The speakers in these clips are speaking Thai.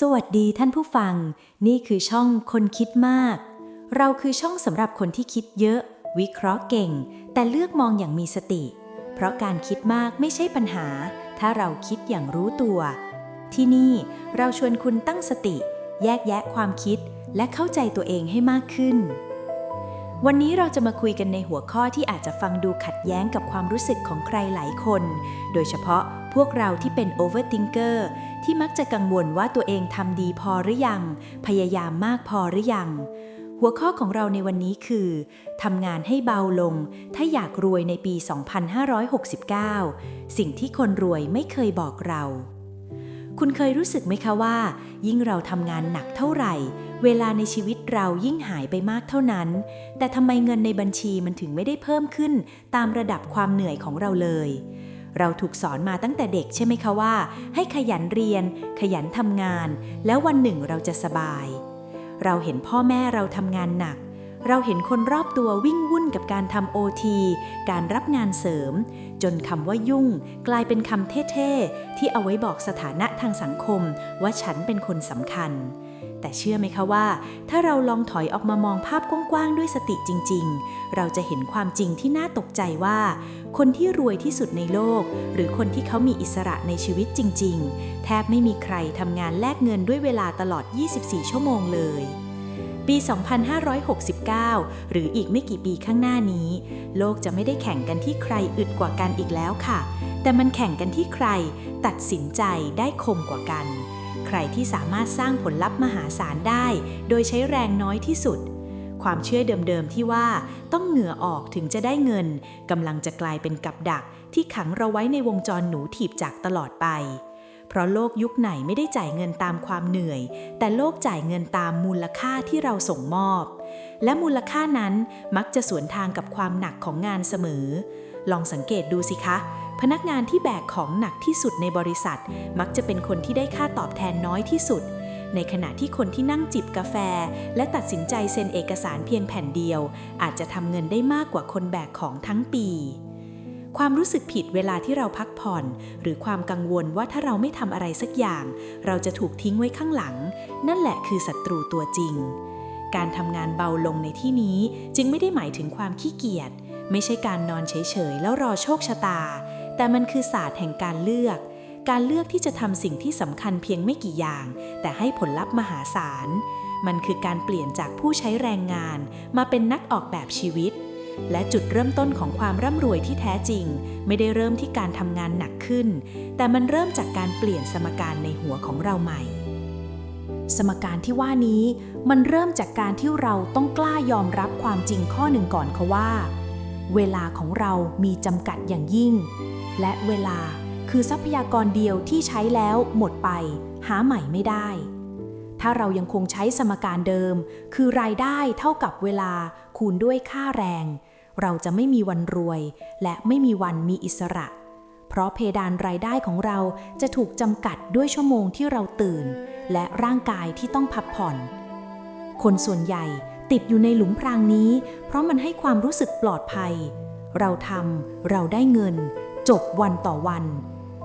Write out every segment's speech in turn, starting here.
สวัสดีท่านผู้ฟัง นี่คือช่องคนคิดมาก เราคือช่องสำหรับคนที่คิดเยอะ วิเคราะห์เก่ง แต่เลือกมองอย่างมีสติ เพราะการคิดมากไม่ใช่ปัญหา ถ้าเราคิดอย่างรู้ตัว ที่นี่เราชวนคุณตั้งสติ แยกแยะความคิด และเข้าใจตัวเองให้มากขึ้น วันนี้เราจะมาคุยกันในหัวข้อที่อาจจะฟังดูขัดแย้งกับความรู้สึกของใครหลายคน โดยเฉพาะ พวกเราที่เป็น overthinker ที่มักจะกังวลว่าตัวเองทำดีพอหรือยัง พยายามมากพอหรือยัง หัวข้อของเราในวันนี้คือทำงานให้เบาลง ถ้าอยากรวยในปี 2569 สิ่งที่คนรวยไม่เคยบอกเรา คุณเคยรู้สึกไหมคะว่า ยิ่งเราทำงานหนักเท่าไหร่ เวลาในชีวิตเรายิ่งหายไปมากเท่านั้น แต่ทำไมเงินในบัญชีมันถึงไม่ได้เพิ่มขึ้น ตามระดับความเหนื่อยของเราเลย เราถูกสอนมาตั้งแต่เด็กใช่ไหมคะว่า ให้ขยันเรียน ขยันทำงาน แล้ววันหนึ่งเราจะสบาย เราเห็นพ่อแม่เราทำงานหนัก เราเห็นคนรอบตัววิ่งวุ่นกับการทำโอทีการรับงานเสริม จนคำว่ายุ่ง กลายเป็นคำเท่ๆที่เอาไว้บอกสถานะทางสังคม ว่าฉันเป็นคนสำคัญ แต่เชื่อไหมคะว่า ถ้าเราลองถอยออกมามองภาพกว้างๆด้วยสติจริง ๆ เราจะเห็นความจริงที่น่าตกใจว่า คนที่รวยที่สุดในโลก หรือคนที่เขามีอิสระในชีวิตจริง ๆ แทบไม่มีใครทำงานแลกเงินด้วยเวลาตลอด 24 ชั่วโมงเลยปี 2569 หรืออีกไม่กี่ปีข้างหน้านี้ โลกจะไม่ได้แข่งกันที่ใครอึดกว่ากันอีกแล้วค่ะ แต่มันแข่งกันที่ใคร ตัดสินใจได้คมกว่ากัน ใครที่สามารถสร้างผลลัพธ์มหาศาลได้ โดยใช้แรงน้อยที่สุด ความเชื่อเดิมๆที่ว่าต้องเหงื่อออกถึงจะได้เงินกำลังจะกลายเป็นกับดัก ที่ขังเราไว้ในวงจรหนูถีบจักตลอดไป เพราะโลกยุคไหนไม่ได้จ่ายเงินตามความเหนื่อย แต่โลกจ่ายเงินตามมูลค่าที่เราส่งมอบ และมูลค่านั้นมักจะสวนทางกับความหนักของงานเสมอ ลองสังเกตดูสิคะ พนักงานที่แบกของหนักที่สุดในบริษัท มักจะเป็นคนที่ได้ค่าตอบแทนน้อยที่สุด ในขณะที่คนที่นั่งจิบกาแฟ และตัดสินใจเซ็นเอกสารเพียงแผ่นเดียว อาจจะทำเงินได้มากกว่าคนแบกของทั้งปีความรู้สึกผิดเวลาที่เราพักผ่อน หรือความกังวลว่าถ้าเราไม่ทำอะไรสักอย่าง เราจะถูกทิ้งไว้ข้างหลัง นั่นแหละคือศัตรูตัวจริง การทำงานเบาลงในที่นี้จึงไม่ได้หมายถึงความขี้เกียจ ไม่ใช่การนอนเฉยๆ แล้วรอโชคชะตา แต่มันคือศาสตร์แห่งการเลือก การเลือกที่จะทำสิ่งที่สำคัญเพียงไม่กี่อย่าง แต่ให้ผลลัพธ์มหาศาล มันคือการเปลี่ยนจากผู้ใช้แรงงาน มาเป็นนักออกแบบชีวิต และจุดเริ่มต้นของความร่ำรวยที่แท้จริง ไม่ได้เริ่มที่การทำงานหนักขึ้น แต่มันเริ่มจากการเปลี่ยนสมการในหัวของเราใหม่สมการที่ว่านี้มันเริ่มจากการที่เราต้องกล้ายอมรับความจริงข้อหนึ่งก่อนค่ะว่า เวลาของเรามีจำกัดอย่างยิ่ง และเวลาคือทรัพยากรเดียวที่ใช้แล้วหมดไป หาใหม่ไม่ได้ ถ้าเรายังคงใช้สมการเดิม คือรายได้เท่ากับเวลาคูณด้วยค่าแรง เราจะไม่มีวันรวย และไม่มีวันมีอิสระ เพราะเพดานรายได้ของเราจะถูกจำกัดด้วยชั่วโมงที่เราตื่น และร่างกายที่ต้องพักผ่อน คนส่วนใหญ่ ติดอยู่ในหลุมพรางนี้ เพราะมันให้ความรู้สึกปลอดภัย เราทำเราได้เงิน จบวันต่อวัน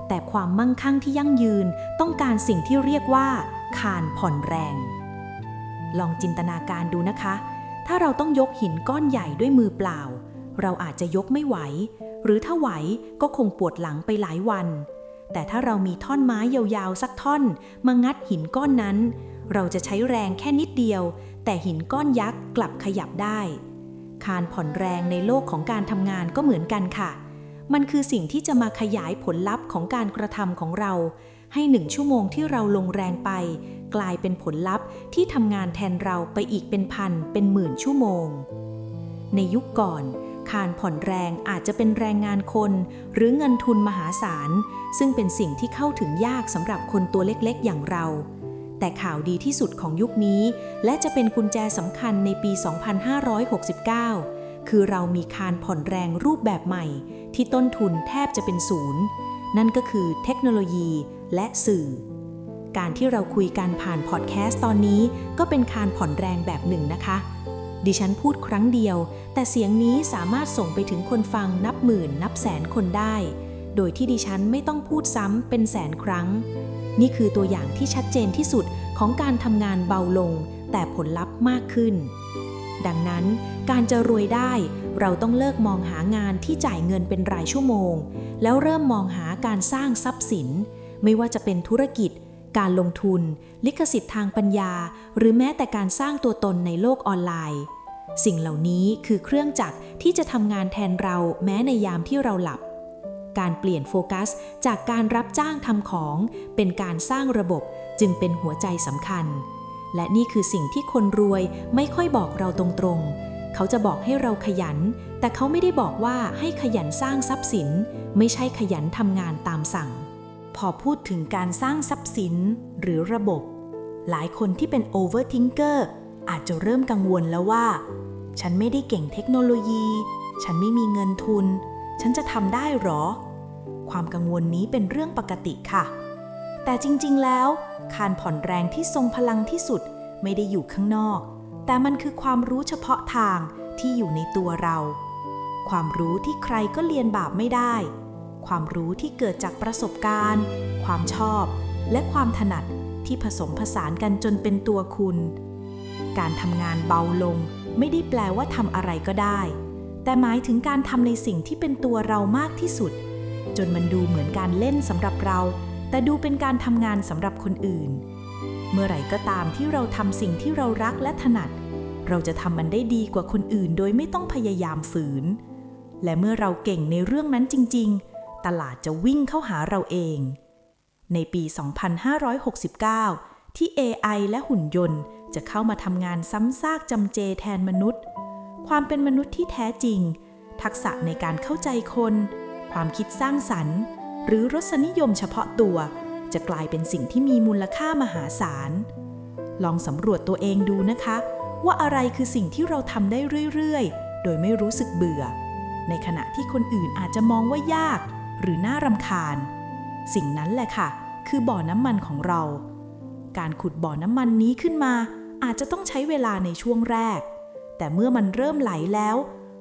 แต่ความมั่งคั่งที่ยั่งยืนต้องการสิ่งที่เรียกว่า คานผ่อนแรง ลองจินตนาการดูนะคะ ถ้าเราต้องยกหินก้อนใหญ่ด้วยมือเปล่า เราอาจจะยกไม่ไหว หรือถ้าไหวก็คงปวดหลังไปหลายวัน แต่ถ้าเรามีท่อนไม้ยาวๆสักท่อน มางัดหินก้อนนั้น เราจะใช้แรงแค่นิดเดียว แต่หินก้อนยักษ์กลับขยับได้ คานผ่อนแรงในโลกของการทำงานก็เหมือนกันค่ะ มันคือสิ่งที่จะมาขยายผลลัพธ์ของการกระทำของเรา ให้หนึ่งชั่วโมงที่เราลงแรงไป กลายเป็นผลลัพธ์ที่ทำงานแทนเราไปอีกเป็นพันเป็นหมื่นชั่วโมง ในยุคก่อนคานผ่อนแรงอาจจะเป็นแรงงานคน หรือเงินทุนมหาศาล ซึ่งเป็นสิ่งที่เข้าถึงยากสำหรับคนตัวเล็กๆ อย่างเรา แต่ข่าวดีที่สุดของยุคนี้ และจะเป็นกุญแจสำคัญในปี 2569 คือเรามีคานผ่อนแรงรูปแบบใหม่ ที่ต้นทุนแทบจะเป็นศูนย์ นั่นก็คือเทคโนโลยีและสื่อ การที่เราคุยกันผ่านพอดแคสต์ตอนนี้ ก็เป็นคานผ่อนแรงแบบหนึ่งนะคะ ดิฉันพูดครั้งเดียว แต่เสียงนี้สามารถส่งไปถึงคนฟังนับหมื่นนับแสนคนได้ โดยที่ดิฉันไม่ต้องพูดซ้ำเป็นแสนครั้ง นี่คือตัวอย่างที่ชัดเจนที่สุดของการทำงานเบาลง แต่ผลลัพธ์มากขึ้น ดังนั้นการจะรวยได้ เราต้องเลิกมองหางานที่จ่ายเงินเป็นรายชั่วโมง แล้วเริ่มมองหาการสร้างทรัพย์สิน ไม่ว่าจะเป็นธุรกิจ การลงทุน ลิขสิทธิ์ทางปัญญา หรือแม้แต่การสร้างตัวตนในโลกออนไลน์ สิ่งเหล่านี้คือเครื่องจักรที่จะทำงานแทนเราแม้ในยามที่เราหลับ การเปลี่ยนโฟกัส จากการรับจ้างทำของ เป็นการสร้างระบบจึงเป็นหัวใจสำคัญ และนี่คือสิ่งที่คนรวยไม่ค่อยบอกเราตรงๆ เขาจะบอกให้เราขยัน แต่เขาไม่ได้บอกว่าให้ขยันสร้างทรัพย์สิน ไม่ใช่ขยันทำงานตามสั่ง พอพูดถึงการสร้างทรัพย์สินหรือระบบ หลายคนที่เป็น overthinker อาจจะเริ่มกังวลแล้วว่า ฉันไม่ได้เก่งเทคโนโลยี ฉันไม่มีเงินทุน ฉันจะทำได้หรอ ความกังวลนี้เป็นเรื่องปกติค่ะ แต่จริงๆ แล้วคานผ่อนแรงที่ทรงพลังที่สุดไม่ได้อยู่ข้างนอก แต่มันคือความรู้เฉพาะทางที่อยู่ในตัวเรา ความรู้ที่ใครก็เรียนแบบไม่ได้ ความรู้ที่เกิดจากประสบการณ์ ความชอบ และความถนัดที่ผสมผสานกันจนเป็นตัวคุณ การทำงานเบาลงไม่ได้แปลว่าทำอะไรก็ได้ แต่หมายถึงการทำในสิ่งที่เป็นตัวเรามากที่สุด จนมันดูเหมือนการเล่นสำหรับเรา แต่ดูเป็นการทำงานสำหรับคนอื่น เมื่อไหร่ก็ตามที่เราทำสิ่งที่เรารักและถนัด เราจะทำมันได้ดีกว่าคนอื่น โดยไม่ต้องพยายามฝืน และเมื่อเราเก่งในเรื่องนั้นจริง ๆ ตลาดจะวิ่งเข้าหาเราเอง ในปี 2569 ที่ AI และหุ่นยนต์จะเข้ามาทำงานซ้ำซากจำเจแทนมนุษย์ ความเป็นมนุษย์ที่แท้จริง ทักษะในการเข้าใจคน ความคิดสร้างสรรค์ หรือรสนิยมเฉพาะตัว จะกลายเป็นสิ่งที่มีมูลค่ามหาศาล ลองสำรวจตัวเองดูนะคะ ว่าอะไรคือสิ่งที่เราทำได้เรื่อยๆ โดยไม่รู้สึกเบื่อ ในขณะที่คนอื่นอาจจะมองว่ายาก หรือน่ารำคาญ สิ่งนั้นแหละค่ะ คือบ่อน้ำมันของเรา การขุดบ่อน้ำมันนี้ขึ้นมาอาจจะต้องใช้เวลาในช่วงแรก แต่เมื่อมันเริ่มไหลแล้ว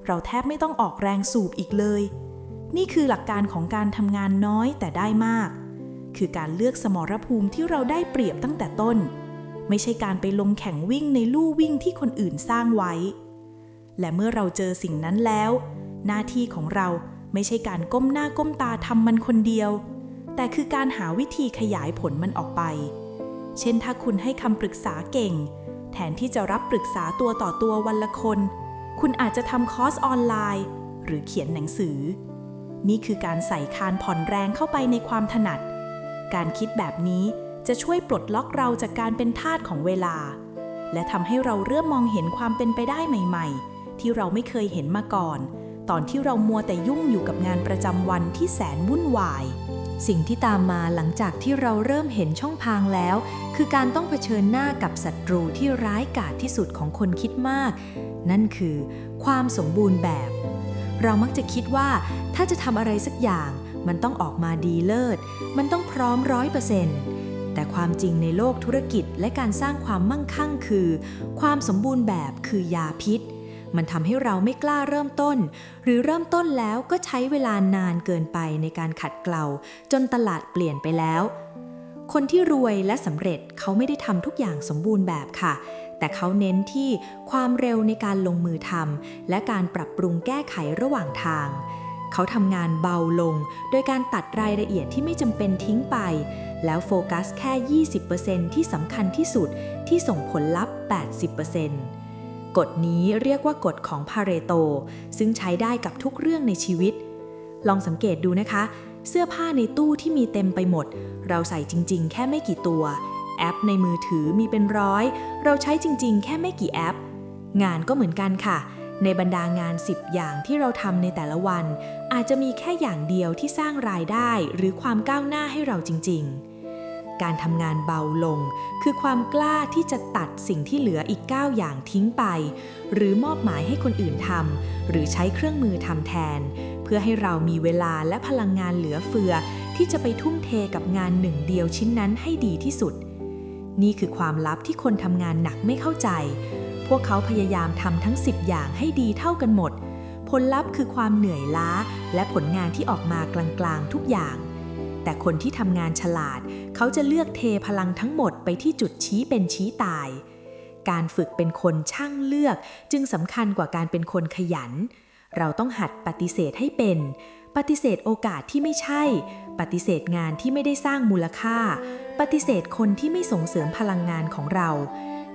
เราแทบไม่ต้องออกแรงสูบอีกเลย นี่คือหลักการของการทำงานน้อยแต่ได้มาก คือการเลือกสมรภูมิที่เราได้เปรียบตั้งแต่ต้น ไม่ใช่การไปลงแข่งวิ่งในลู่วิ่งที่คนอื่นสร้างไว้ และเมื่อเราเจอสิ่งนั้นแล้ว หน้าที่ของเราไม่ใช่การก้มหน้าก้มตาทำมันคนเดียว แต่คือการหาวิธีขยายผลมันออกไป เช่นถ้าคุณให้คำปรึกษาเก่ง แทนที่จะรับปรึกษาตัวต่อตัววันละคน คุณอาจจะทำคอร์สออนไลน์ หรือเขียนหนังสือ นี่คือการใส่คานผ่อนแรงเข้าไปในความถนัด การคิดแบบนี้จะช่วยปลดล็อกเราจากการเป็นทาสของเวลา และทำให้เราเริ่มมองเห็นความเป็นไปได้ใหม่ ๆ ที่เราไม่เคยเห็นมาก่อน ตอนที่เรามัวแต่ยุ่งอยู่กับงานประจำวันที่แสนวุ่นวาย สิ่งที่ตามมาหลังจากที่เราเริ่มเห็นช่องทางแล้ว คือการต้องเผชิญหน้ากับศัตรูที่ร้ายกาจที่สุดของคนคิดมาก นั่นคือ ความสมบูรณ์แบบ เรามักจะคิดว่าถ้าจะทำอะไรสักอย่าง มันต้องออกมาดีเลิศ มันต้องพร้อมร้อยเปอร์เซ็นต์แต่ความจริงในโลกธุรกิจและการสร้างความมั่งคั่งคือ ความสมบูรณ์แบบคือยาพิษ มันทำให้เราไม่กล้าเริ่มต้น หรือเริ่มต้นแล้วก็ใช้เวลานานเกินไปในการขัดเกลาจนตลาดเปลี่ยนไปแล้ว คนที่รวยและสำเร็จเขาไม่ได้ทำทุกอย่างสมบูรณ์แบบค่ะ แต่เขาเน้นที่ความเร็วในการลงมือทำและการปรับปรุงแก้ไขระหว่างทาง เขาทำงานเบาลง โดยการตัดรายละเอียดที่ไม่จำเป็นทิ้งไป แล้วโฟกัสแค่ 20%ที่สำคัญที่สุดที่ส่งผลลัพธ์ 80% กฎนี้เรียกว่ากฎของพาเรโต ซึ่งใช้ได้กับทุกเรื่องในชีวิต ลองสังเกตดูนะคะ เสื้อผ้าในตู้ที่มีเต็มไปหมด เราใส่จริง ๆ แค่ไม่กี่ตัว แอปในมือถือมีเป็นร้อย เราใช้จริง ๆ แค่ไม่กี่แอป งานก็เหมือนกันค่ะ ในบรรดางาน 10 อย่างที่เราทำในแต่ละวัน อาจจะมีแค่อย่างเดียวที่สร้างรายได้หรือความก้าวหน้าให้เราจริง ๆ การทำงานเบาลง คือความกล้าที่จะตัดสิ่งที่เหลืออีก 9 อย่างทิ้งไป หรือมอบหมายให้คนอื่นทำหรือใช้เครื่องมือทำแทน เพื่อให้เรามีเวลาและพลังงานเหลือเฟือ ที่จะไปทุ่มเทกับงานหนึ่งเดียวชิ้นนั้นให้ดีที่สุด นี่คือความลับที่คนทำงานหนักไม่เข้าใจ พวกเขาพยายามทำทั้ง 10 อย่างให้ดีเท่ากันหมด ผลลัพธ์คือความเหนื่อยล้า และผลงานที่ออกมากลางๆ ทุกอย่าง แต่คนที่ทำงานฉลาด เขาจะเลือกเทพลังทั้งหมดไปที่จุดชี้เป็นชี้ตาย การฝึกเป็นคนช่างเลือกจึงสำคัญกว่าการเป็นคนขยัน เราต้องหัดปฏิเสธให้เป็น ปฏิเสธโอกาสที่ไม่ใช่ ปฏิเสธงานที่ไม่ได้สร้างมูลค่า ปฏิเสธคนที่ไม่ส่งเสริมพลังงานของเรา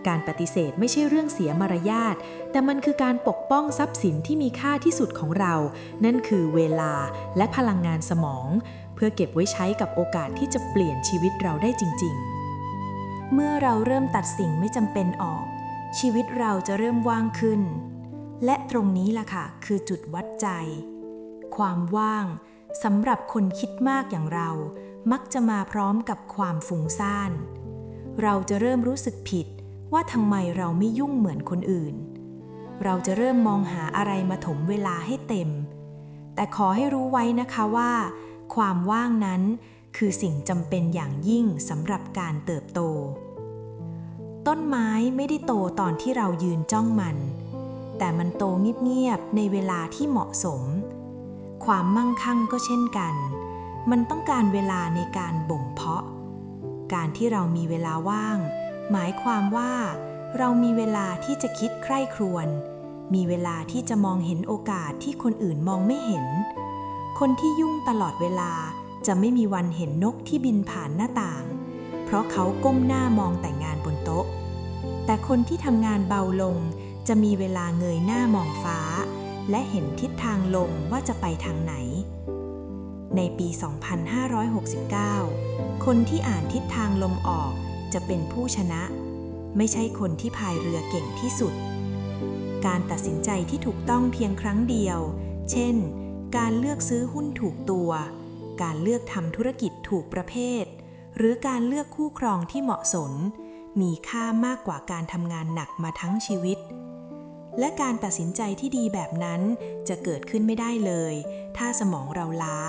การปฏิเสธไม่ใช่เรื่องเสียมารยาท แต่มันคือการปกป้องทรัพย์สินที่มีค่าที่สุดของเรา นั่นคือเวลาและพลังงานสมอง เพื่อเก็บไว้ใช้กับโอกาสที่จะเปลี่ยนชีวิตเราได้จริง ๆ เมื่อเราเริ่มตัดสิ่งไม่จำเป็นออก ชีวิตเราจะเริ่มว่างขึ้น และตรงนี้ล่ะค่ะ คือจุดวัดใจ ความว่างสำหรับคนคิดมากอย่างเรา มักจะมาพร้อมกับความฟุ้งซ่าน เราจะเริ่มรู้สึกผิดว่าทำไมเราไม่ยุ่งเหมือนคนอื่น เราจะเริ่มมองหาอะไรมาถมเวลาให้เต็ม แต่ขอให้รู้ไว้นะคะว่า ความว่างนั้นคือสิ่งจำเป็นอย่างยิ่งสำหรับการเติบโต ต้นไม้ไม่ได้โตตอนที่เรายืนจ้องมัน แต่มันโตเงียบๆในเวลาที่เหมาะสม ความมั่งคั่งก็เช่นกัน มันต้องการเวลาในการบ่มเพาะ การที่เรามีเวลาว่าง หมายความว่า เรามีเวลาที่จะคิดใคร่ครวญมีเวลาที่จะมองเห็นโอกาสที่คนอื่นมองไม่เห็น คนที่ยุ่งตลอดเวลาจะไม่มีวันเห็นนกที่บินผ่านหน้าต่าง เพราะเขาก้มหน้ามองแต่งานบนโต๊ะ แต่คนที่ทำงานเบาลงจะมีเวลาเงยหน้ามองฟ้า และเห็นทิศทางลมว่าจะไปทางไหน ในปี 2569 คนที่อ่านทิศทางลมออกจะเป็นผู้ชนะ ไม่ใช่คนที่พายเรือเก่งที่สุด การตัดสินใจที่ถูกต้องเพียงครั้งเดียว เช่น การเลือกซื้อหุ้นถูกตัว การเลือกทำธุรกิจถูกประเภท หรือการเลือกคู่ครองที่เหมาะสม มีค่ามากกว่าการทำงานหนักมาทั้งชีวิต และการตัดสินใจที่ดีแบบนั้นจะเกิดขึ้นไม่ได้เลย ถ้าสมองเราล้า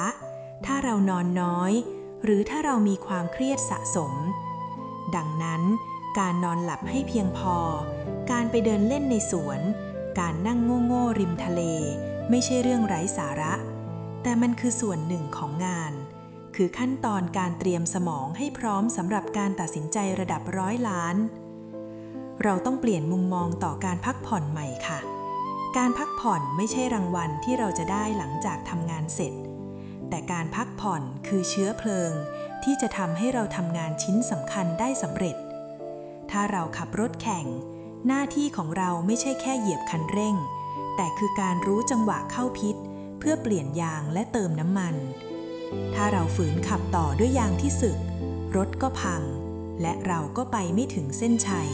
ถ้าเรานอนน้อย หรือถ้าเรามีความเครียดสะสม ดังนั้น การนอนหลับให้เพียงพอ การไปเดินเล่นในสวน การนั่งโง่ๆริมทะเล ไม่ใช่เรื่องไร้สาระ แต่มันคือส่วนหนึ่งของงาน คือขั้นตอนการเตรียมสมองให้พร้อมสำหรับการตัดสินใจระดับร้อยล้าน เราต้องเปลี่ยนมุมมองต่อการพักผ่อนใหม่ค่ะ การพักผ่อนไม่ใช่รางวัลที่เราจะได้หลังจากทำงานเสร็จ แต่การพักผ่อนคือเชื้อเพลิง ที่จะทำให้เราทำงานชิ้นสำคัญได้สำเร็จ ถ้าเราขับรถแข่ง หน้าที่ของเราไม่ใช่แค่เหยียบคันเร่ง แต่คือการรู้จังหวะเข้าพิษ เพื่อเปลี่ยนยางและเติมน้ำมัน ถ้าเราฝืนขับต่อด้วยยางที่สึก รถก็พัง และเราก็ไปไม่ถึงเส้นชัย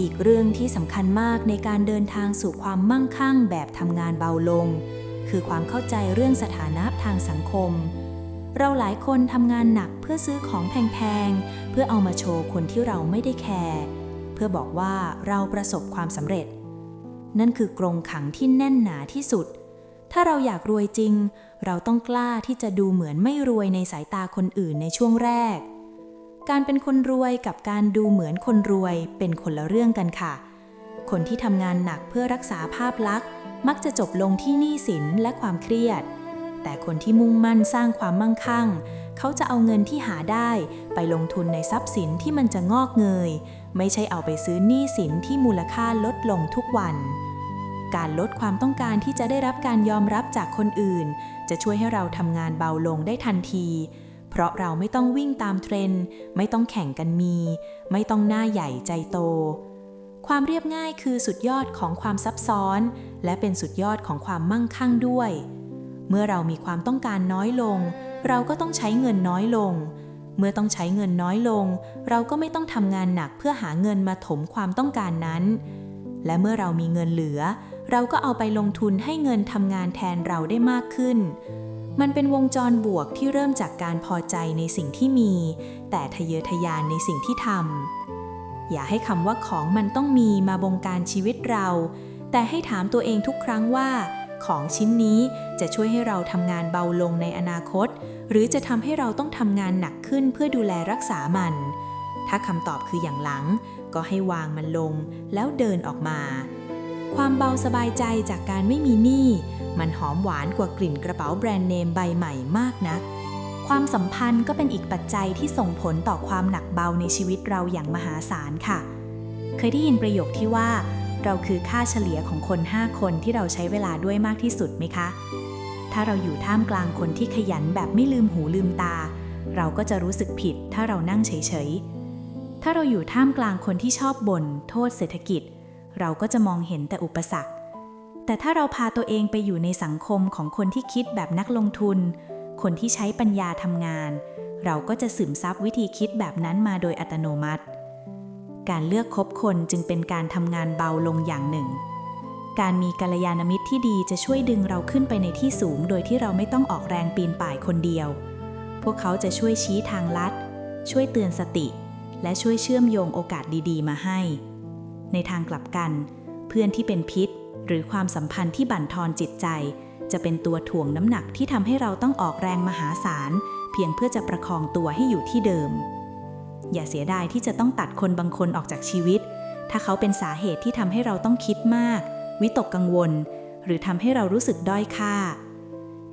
อีกเรื่องที่สำคัญมากในการเดินทางสู่ความมั่งคั่งแบบทำงานเบาลง คือความเข้าใจเรื่องสถานะทางสังคม เราหลายคนทำงานหนักเพื่อซื้อของแพงๆ เพื่อเอามาโชว์คนที่เราไม่ได้แคร์เพื่อบอกว่าเราประสบความสำเร็จ นั่นคือกรงขังที่แน่นหนาที่สุด ถ้าเราอยากรวยจริง เราต้องกล้าที่จะดูเหมือนไม่รวยในสายตาคนอื่นในช่วงแรก การเป็นคนรวยกับการดูเหมือนคนรวยเป็นคนละเรื่องกันค่ะ คนที่ทำงานหนักเพื่อรักษาภาพลักษณ์ มักจะจบลงที่หนี้สินและความเครียด แต่คนที่มุ่งมั่นสร้างความมั่งคั่ง เขาจะเอาเงินที่หาได้ไปลงทุนในทรัพย์สินที่มันจะงอกเงยไม่ใช่เอาไปซื้อหนี้สินที่มูลค่าลดลงทุกวัน การลดความต้องการที่จะได้รับการยอมรับจากคนอื่น จะช่วยให้เราทำงานเบาลงได้ทันที เพราะเราไม่ต้องวิ่งตามเทรนด์ไม่ต้องแข่งกันมี ไม่ต้องหน้าใหญ่ใจโต ความเรียบง่ายคือสุดยอดของความซับซ้อน และเป็นสุดยอดของความมั่งคั่งด้วย เมื่อเรามีความต้องการน้อยลง เราก็ต้องใช้เงินน้อยลง เมื่อต้องใช้เงินน้อยลง เราก็ไม่ต้องทำงานหนักเพื่อหาเงินมาถมความต้องการนั้น และเมื่อเรามีเงินเหลือ เราก็เอาไปลงทุนให้เงินทำงานแทนเราได้มากขึ้น มันเป็นวงจรบวกที่เริ่มจากการพอใจในสิ่งที่มี แต่ทะเยอทะยานในสิ่งที่ทำอย่าให้คำว่าของมันต้องมีมาบงการชีวิตเรา แต่ให้ถามตัวเองทุกครั้งว่าของชิ้นนี้จะช่วยให้เราทำงานเบาลงในอนาคต หรือจะทำให้เราต้องทำงานหนักขึ้นเพื่อดูแลรักษามัน ถ้าคำตอบคืออย่างหลัง ก็ให้วางมันลงแล้วเดินออกมา ความเบาสบายใจจากการไม่มีหนี้มันหอมหวานกว่ากลิ่นกระเป๋าแบรนด์เนมใบใหม่มากนัก ความสัมพันธ์ก็เป็นอีกปัจจัยที่ส่งผลต่อความหนักเบาในชีวิตเราอย่างมหาศาลค่ะ เคยได้ยินประโยคที่ว่า เราคือค่าเฉลี่ยของคน 5 คนที่เราใช้เวลาด้วยมากที่สุดไหมคะ ถ้าเราอยู่ท่ามกลางคนที่ขยันแบบไม่ลืมหูลืมตา เราก็จะรู้สึกผิดถ้าเรานั่งเฉยๆ ถ้าเราอยู่ท่ามกลางคนที่ชอบบ่นโทษเศรษฐกิจ เราก็จะมองเห็นแต่อุปสรรค แต่ถ้าเราพาตัวเองไปอยู่ในสังคมของคนที่คิดแบบนักลงทุน คนที่ใช้ปัญญาทำงาน เราก็จะสืมซับวิธีคิดแบบนั้นมาโดยอัตโนมัติ การเลือกคบคนจึงเป็นการทำงานเบาลงอย่างหนึ่ง การมีกัลยาณมิตรที่ดีจะช่วยดึงเราขึ้นไปในที่สูง โดยที่เราไม่ต้องออกแรงปีนป่ายคนเดียว พวกเขาจะช่วยชี้ทางลัด ช่วยเตือนสติ และช่วยเชื่อมโยงโอกาสดีๆ มาให้ ในทางกลับกัน เพื่อนที่เป็นพิษ หรือความสัมพันธ์ที่บั่นทอนจิตใจ จะเป็นตัวถ่วงน้ำหนักที่ทำให้เราต้องออกแรงมหาศาล เพียงเพื่อจะประคองตัวให้อยู่ที่เดิม อย่าเสียดายที่จะต้องตัดคนบางคนออกจากชีวิต ถ้าเขาเป็นสาเหตุที่ทำให้เราต้องคิดมาก วิตกกังวล หรือทำให้เรารู้สึกด้อยค่า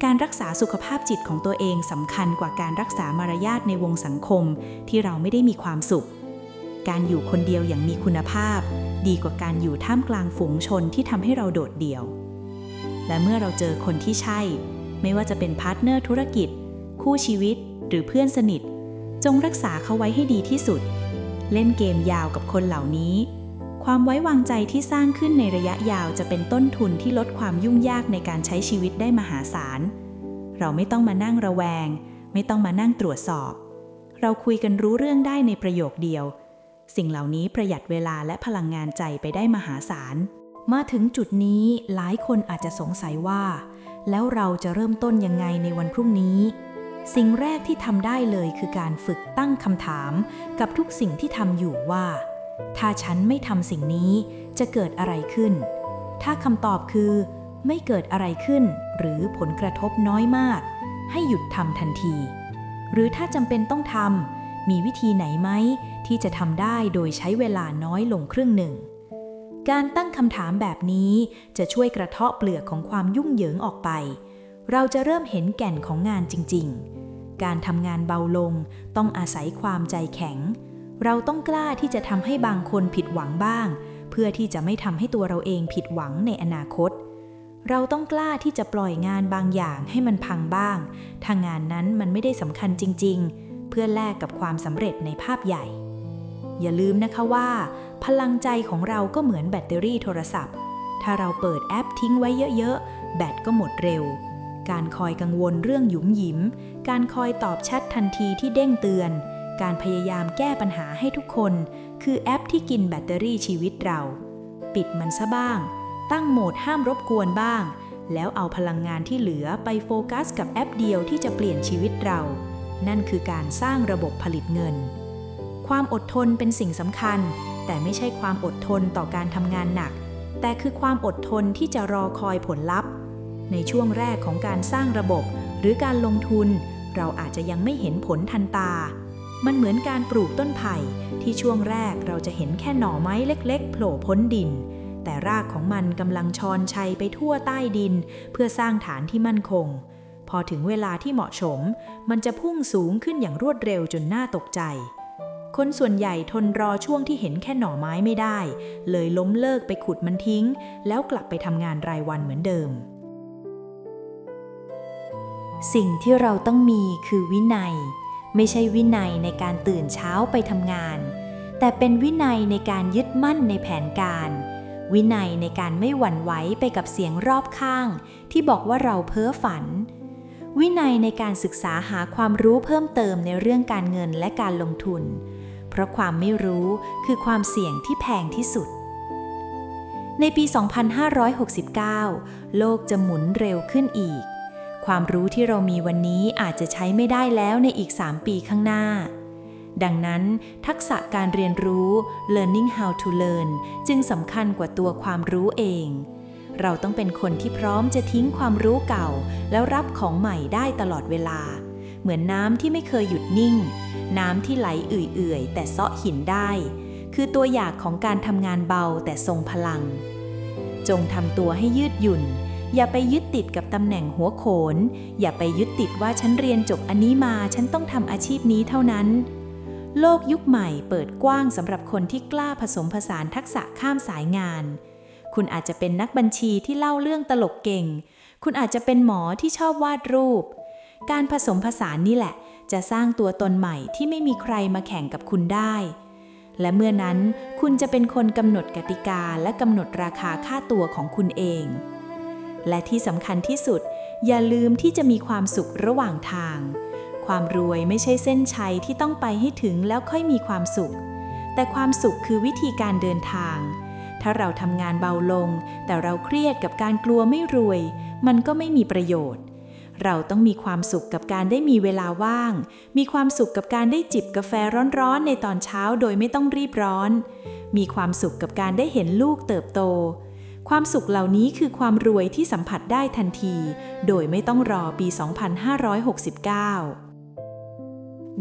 การรักษาสุขภาพจิตของตัวเองสำคัญกว่าการรักษามารยาทในวงสังคมที่เราไม่ได้มีความสุข การอยู่คนเดียวอย่างมีคุณภาพ ดีกว่าการอยู่ท่ามกลางฝูงชนที่ทำให้เราโดดเดี่ยว และเมื่อเราเจอคนที่ใช่ ไม่ว่าจะเป็นพาร์ทเนอร์ธุรกิจ คู่ชีวิต หรือเพื่อนสนิท จงรักษาเขาไว้ให้ดีที่สุด เล่นเกมยาวกับคนเหล่านี้ ความไว้วางใจที่สร้างขึ้นในระยะยาวจะเป็นต้นทุนที่ลดความยุ่งยากในการใช้ชีวิตได้มหาศาล เราไม่ต้องมานั่งระแวง ไม่ต้องมานั่งตรวจสอบ เราคุยกันรู้เรื่องได้ในประโยคเดียว สิ่งเหล่านี้ประหยัดเวลาและพลังงานใจไปได้มหาศาล มาถึงจุดนี้หลายคนอาจจะสงสัยว่า แล้วเราจะเริ่มต้นยังไงในวันพรุ่งนี้สิ่งแรกที่ทำได้เลยคือการฝึกตั้งคำถามกับทุกสิ่งที่ทำอยู่ว่า ถ้าฉันไม่ทำสิ่งนี้จะเกิดอะไรขึ้น ถ้าคำตอบคือ ไม่เกิดอะไรขึ้น หรือผลกระทบน้อยมาก ให้หยุดทำทันที หรือถ้าจำเป็นต้องทำมีวิธีไหนไหมที่จะทำได้โดยใช้เวลาน้อยลงครึ่งหนึ่ง การตั้งคำถามแบบนี้จะช่วยกระเทาะเปลือกของความยุ่งเหยิงออกไป เราจะเริ่มเห็นแก่นของงานจริง ๆ การทำงานเบาลงต้องอาศัยความใจแข็ง เราต้องกล้าที่จะทำให้บางคนผิดหวังบ้าง เพื่อที่จะไม่ทำให้ตัวเราเองผิดหวังในอนาคต เราต้องกล้าที่จะปล่อยงานบางอย่างให้มันพังบ้างถ้างานนั้นมันไม่ได้สำคัญจริง ๆ เพื่อแลกกับความสำเร็จในภาพใหญ่ อย่าลืมนะคะว่า พลังใจของเราก็เหมือนแบตเตอรี่โทรศัพท์ ถ้าเราเปิดแอปทิ้งไว้เยอะๆ แบตก็หมดเร็วการคอยกังวลเรื่องหยุมหยิม การคอยตอบแชททันทีที่เด้งเตือน การพยายามแก้ปัญหาให้ทุกคน คือแอปที่กินแบตเตอรี่ชีวิตเรา ปิดมันซะบ้าง ตั้งโหมดห้ามรบกวนบ้าง แล้วเอาพลังงานที่เหลือไปโฟกัสกับแอปเดียวที่จะเปลี่ยนชีวิตเรา นั่นคือการสร้างระบบผลิตเงิน ความอดทนเป็นสิ่งสำคัญ แต่ไม่ใช่ความอดทนต่อการทำงานหนัก แต่คือความอดทนที่จะรอคอยผลลัพธ์ ในช่วงแรกของการสร้างระบบ หรือการลงทุน เราอาจจะยังไม่เห็นผลทันตา มันเหมือนการปลูกต้นไผ่ที่ช่วงแรกเราจะเห็นแค่หน่อไม้เล็กๆ โผล่พ้นดิน แต่รากของมันกำลังชอนชัยไปทั่วใต้ดิน เพื่อสร้างฐานที่มั่นคง พอถึงเวลาที่เหมาะสม มันจะพุ่งสูงขึ้นอย่างรวดเร็วจนน่าตกใจ คนส่วนใหญ่ทนรอช่วงที่เห็นแค่หน่อไม้ไม่ได้ เลยล้มเลิกไปขุดมันทิ้ง แล้วกลับไปทำงานรายวันเหมือนเดิม สิ่งที่เราต้องมีคือวินัย ไม่ใช่วินัยในการตื่นเช้าไปทำงาน แต่เป็นวินัยในการยึดมั่นในแผนการ วินัยในการไม่หวั่นไหวไปกับเสียงรอบข้าง ที่บอกว่าเราเพ้อฝัน วินัยในการศึกษาหาความรู้เพิ่มเติมในเรื่องการเงินและการลงทุน เพราะความไม่รู้คือความเสี่ยงที่แพงที่สุดในปี 2569 โลกจะหมุนเร็วขึ้นอีก ความรู้ที่เรามีวันนี้อาจจะใช้ไม่ได้แล้วในอีก 3 ปีข้างหน้า ดังนั้น ทักษะการเรียนรู้ learning how to learn จึงสำคัญกว่าตัวความรู้เอง เราต้องเป็นคนที่พร้อมจะทิ้งความรู้เก่า แล้วรับของใหม่ได้ตลอดเวลา เหมือนน้ำที่ไม่เคยหยุดนิ่ง น้ำที่ไหลเอื่อยๆ แต่เซาะหินได้ คือตัวอย่างของการทำงานเบาแต่ทรงพลัง จงทำตัวให้ยืดหยุ่น อย่าไปยึดติดกับตำแหน่งหัวโขน อย่าไปยึดติดว่าฉันเรียนจบอันนี้มาฉันต้องทำอาชีพนี้เท่านั้น โลกยุคใหม่เปิดกว้างสำหรับคนที่กล้าผสมผสานทักษะข้ามสายงาน คุณอาจจะเป็นนักบัญชีที่เล่าเรื่องตลกเก่ง คุณอาจจะเป็นหมอที่ชอบวาดรูป การผสมผสานนี่แหละ จะสร้างตัวตนใหม่ที่ไม่มีใครมาแข่งกับคุณได้และเมื่อนั้นคุณจะเป็นคนกำหนดกติกาและกำหนดราคาค่าตัวของคุณเอง และที่สำคัญที่สุด อย่าลืมที่จะมีความสุขระหว่างทาง ความรวยไม่ใช่เส้นชัยที่ต้องไปให้ถึงแล้วค่อยมีความสุข แต่ความสุขคือวิธีการเดินทาง ถ้าเราทำงานเบาลง แต่เราเครียดกับการกลัวไม่รวย มันก็ไม่มีประโยชน์ เราต้องมีความสุขกับการได้มีเวลาว่าง มีความสุขกับการได้จิบกาแฟร้อนๆในตอนเช้าโดยไม่ต้องรีบร้อน มีความสุขกับการได้เห็นลูกเติบโต ความสุขเหล่านี้คือความรวยที่สัมผัสได้ทันที โดยไม่ต้องรอปี 2569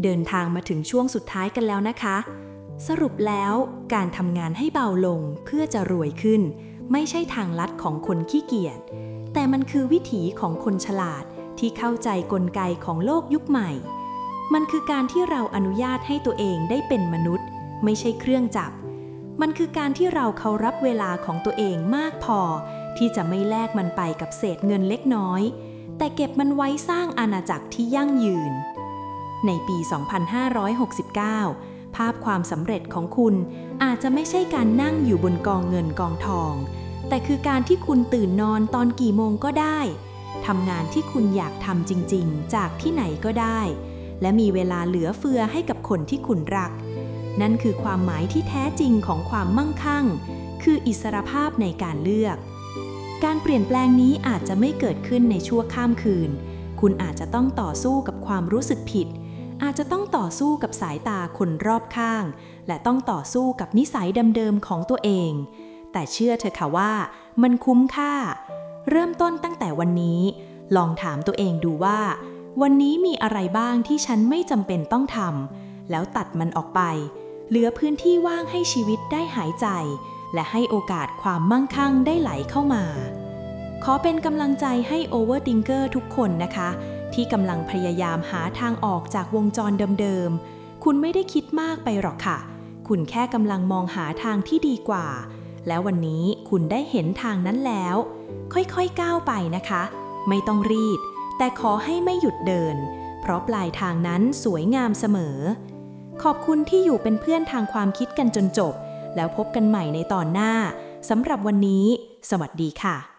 เดินทางมาถึงช่วงสุดท้ายกันแล้วนะคะ สรุปแล้วการทำงานให้เบาลงเพื่อจะรวยขึ้น ไม่ใช่ทางลัดของคนขี้เกียจ แต่มันคือวิถีของคนฉลาดที่เข้าใจกลไกของโลกยุคใหม่ มันคือการที่เราอนุญาตให้ตัวเองได้เป็นมนุษย์ ไม่ใช่เครื่องจับ มันคือการที่เราเคารพเวลาของตัวเองมากพอ ที่จะไม่แลกมันไปกับเศษเงินเล็กน้อย แต่เก็บมันไว้สร้างอาณาจักรที่ยั่งยืน ในปี 2569 ภาพความสำเร็จของคุณอาจจะไม่ใช่การนั่งอยู่บนกองเงินกองทอง แต่คือการที่คุณตื่นนอนตอนกี่โมงก็ได้ทำงานที่คุณอยากทำจริง ๆ จากที่ไหนก็ได้ และมีเวลาเหลือเฟือให้กับคนที่คุณรัก นั่นคือความหมายที่แท้จริงของความมั่งคั่ง คืออิสรภาพในการเลือก การเปลี่ยนแปลงนี้อาจจะไม่เกิดขึ้นในชั่วข้ามคืน คุณอาจจะต้องต่อสู้กับความรู้สึกผิด อาจจะต้องต่อสู้กับสายตาคนรอบข้าง และต้องต่อสู้กับนิสัยเดิมๆของตัวเอง แต่เชื่อเถอะค่ะว่า มันคุ้มค่า เริ่มต้นตั้งแต่วันนี้ ลองถามตัวเองดูว่า วันนี้มีอะไรบ้างที่ฉันไม่จำเป็นต้องทำแล้วตัดมันออกไป เหลือพื้นที่ว่างให้ชีวิตได้หายใจ และให้โอกาสความมั่งคั่งได้ไหลเข้ามา ขอเป็นกำลังใจให้ Overthinker ทุกคนนะคะ ที่กำลังพยายามหาทางออกจากวงจรเดิมๆ คุณไม่ได้คิดมากไปหรอกค่ะ คุณแค่กำลังมองหาทางที่ดีกว่า แล้ววันนี้คุณได้เห็นทางนั้นแล้ว ค่อยๆก้าวไปนะคะ ไม่ต้องรีบแต่ขอให้ไม่หยุดเดิน เพราะปลายทางนั้นสวยงามเสมอ ขอบคุณที่อยู่เป็นเพื่อนทางความคิดกันจนจบ แล้วพบกันใหม่ในตอนหน้าสำหรับวันนี้ สวัสดีค่ะ